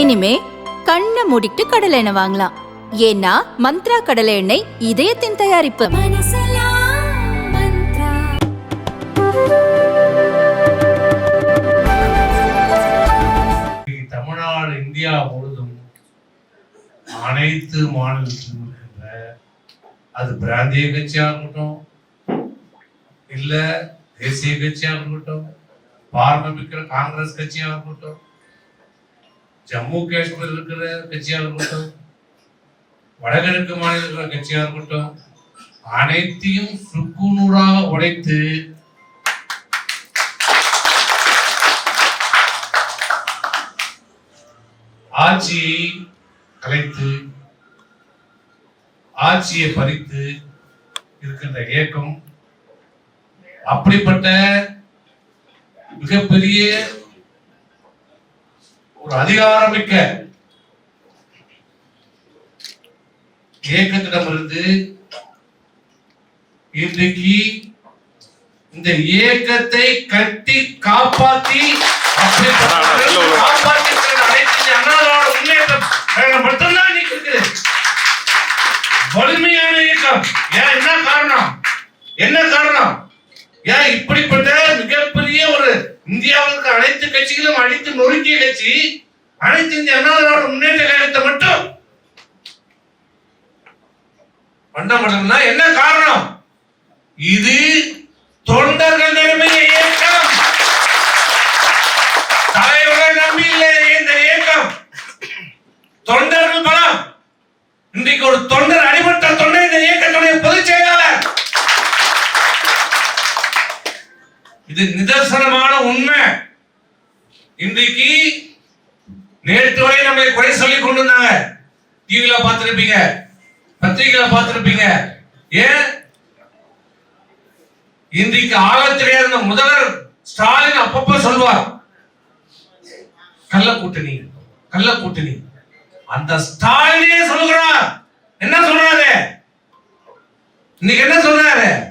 இனிமே கண்ணை மூடிட்டு கடலை எண்ணெய் வாங்கலாம். ஏன்னா மந்த்ரா கடலை எண்ணெய் இதயத்தின் தயாரிப்பு. தமிழ்நாடு இந்தியா முழுதும் அனைத்து மாநிலத்திலும் அது பிராந்திய கட்சியாக இருக்கட்டும் இல்ல தேசிய கட்சியாக இருக்கட்டும் பார்லமிக்கிற காங்கிரஸ் கட்சியாக இருக்கட்டும் ஜம்மு காஷ்மீர் இருக்கிற கட்சியாக இருக்கட்டும் வடகிழக்கு மாநில இருக்கிற கட்சியாக இருக்கட்டும் அனைத்தையும் சுக்குநூறாக உடைத்து ஆட்சியை கலைத்து ஆட்சியை பறித்து இருக்கின்ற இயக்கம் அப்படிப்பட்ட மிகப்பெரிய ஒரு அதிகாரமிக்க இயக்கத்திடமிருந்து இன்றைக்கு இந்த இயக்கத்தை கட்டி காப்பாத்தி திராவிட முன்னேற்றம் மட்டும்தான் இன்னைக்கு இருக்குது வலிமையான இயக்கம். ஏன் என்ன காரணம்? என்ன காரணம்? ஏன் இப்படிப்பட்ட மிகப்பெரிய இந்தியாவிற்கு அனைத்து கட்சிகளும் அடித்து நொறுக்கிய கட்சி அனைத்து இந்திய அண்ணா திராவிட முன்னேற்ற கழகத்தை மட்டும். பண்ண மாட்டோம்னா என்ன காரணம்? இது இது நிதர்சனமான உண்மை. இன்றைக்கு நேற்று வரை நம்மளை குறை சொல்லி கொண்டிருந்தாங்க. டிவியில பார்த்திருப்பீங்க. பத்திரிகையில பார்த்திருப்பீங்க. ஏன்? இன்றைக்கு ஆகத் தெரியாத முதல்வர் ஸ்டாலின் அப்பப்ப சொல்வார். கள்ள கூட்டணி கள்ள கூட்டணி அந்த ஸ்டாலினே சொல்லுகிறார். என்ன சொல்றாரு? இன்னைக்கு என்ன சொல்றாரு?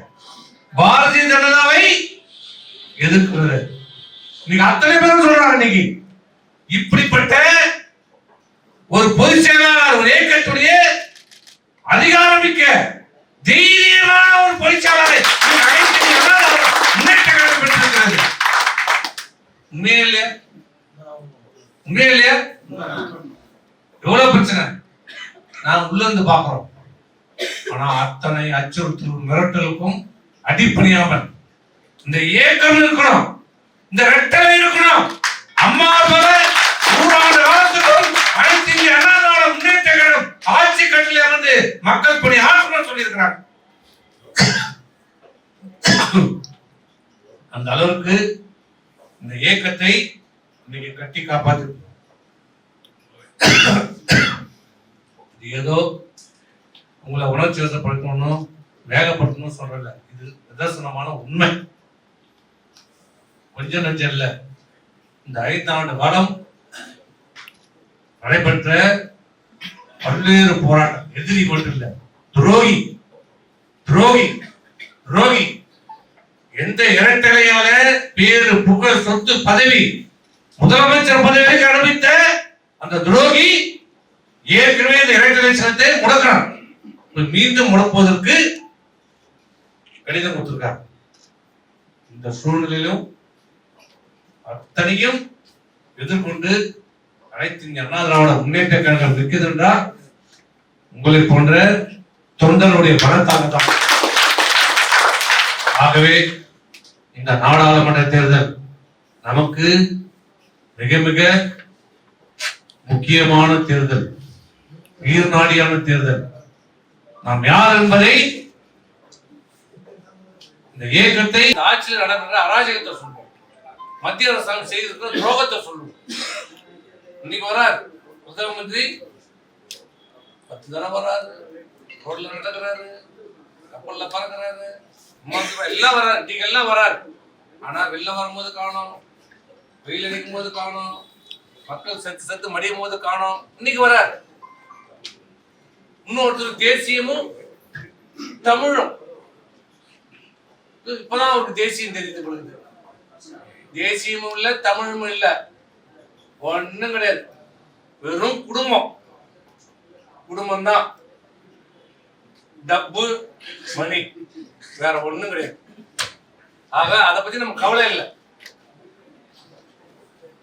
பாரதிய ஜனதா எதிர்க்கிறாரு இன்னைக்கு அத்தனை பேரும் சொல்றாங்க இன்னைக்கு. இப்படிப்பட்ட ஒரு பொதுச் செயலாளர் ஒரு இயக்கத்துடைய அதிகாரமிக்க தைரியமான ஒரு பொதுச் செயலாளரை முன்னேற்ற பெற்றிருக்கிறது உண்மையே இல்லையா? உண்மையே இல்லையா? எவ்வளவு பிரச்சனை? நான் உள்ள இருந்து பாக்குறோம் ஆனா அத்தனை அச்சுறுத்தல் மிரட்டலுக்கும் அடிப்பணியாமல் இந்த ஏக்கம் இருக்கணும். இந்த ரெட்டலை இருக்கணும். அம்மா போல நூறாண்டு காலத்துக்கும் அனைத்து இந்திய அண்ணா முன்னேற்ற கழகம் ஆட்சி கட்டில வந்து மக்கள் பணி ஆற்றணும் சொல்லியிருக்கிறாங்க. அந்த அளவுக்கு இந்த ஏக்கத்தை இன்னைக்கு கட்டி காப்பாத்து ஏதோ உங்களை உணர்ச்சி வசப்படுத்தணும் வேகப்படுத்தணும் சொல்றல இது நிதர்சனமான உண்மை. கொஞ்சம் நஞ்சம் இல்ல இந்த ஐந்தாண்டு காலம் நடைபெற்ற பல்வேறு போராட்டம். எதிரி மட்டும் இல்ல துரோகி துரோகி துரோகி. எந்த இரட்டலையால பேரு புகழ் சொத்து பதவி முதலமைச்சர் பதவியை அனுப்பித்த அந்த துரோகி ஏற்கனவே இந்த இரட்டலை சனத்தை முடக்கிறான். மீண்டும் முடக்குவதற்கு கடிதம் கொடுத்திருக்கார். இந்த சூழ்நிலையிலும் அத்தனையும் எதிர்கொண்டு அனைத்து அண்ணா திராவிட முன்னேற்ற கழகம் நிற்கிறது என்றால் உங்களை போன்ற தொண்டர்களுடைய பலத்தாக தான் ஆகவே இந்த நாடாளுமன்ற தேர்தல் நமக்கு மிக மிக முக்கியமான தேர்தல் உயிர் நாடியான தேர்தல். நாம் யார் என்பதை இந்த இயக்கத்தை ஆட்சியில் நடைபெற அராஜகத்தை சொல்வோம். மத்திய அரசாங்கம் செய்திருக்கிற துரோகத்தை சொல்லுவோம். இன்னைக்கு வரார். முதல் மந்திரி பத்து தடவை வராரு. ரோட்ல நடக்கிறாரு. கப்பல்ல பறக்கிறாரு. எல்லாம் வராரு. நீங்க எல்லாம் வராரு. ஆனா வெளில வரும்போது காணோம். வெயில் அடிக்கும் போது காணோம். மக்கள் செத்து செத்து மடியும் போது காணோம். இன்னைக்கு வராரு. இன்னொருத்தர் தேசியமும் தமிழும். இப்பதான் அவருக்கு தேசியம் தெரிந்து கொள்கிறது. தேசியமும் இல்ல தமிழும் இல்ல. ஒண்ணும் கிடையாது. வெறும் குடும்பம். குடும்பம் தான் டப்பு மணி. வேற ஒண்ணும் கிடையாது. ஆக அதை பத்தி நம்ம கவலை இல்லை.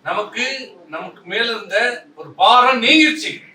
நமக்கு நமக்கு மேல இருந்த ஒரு பாரம் நீங்கிருச்சு.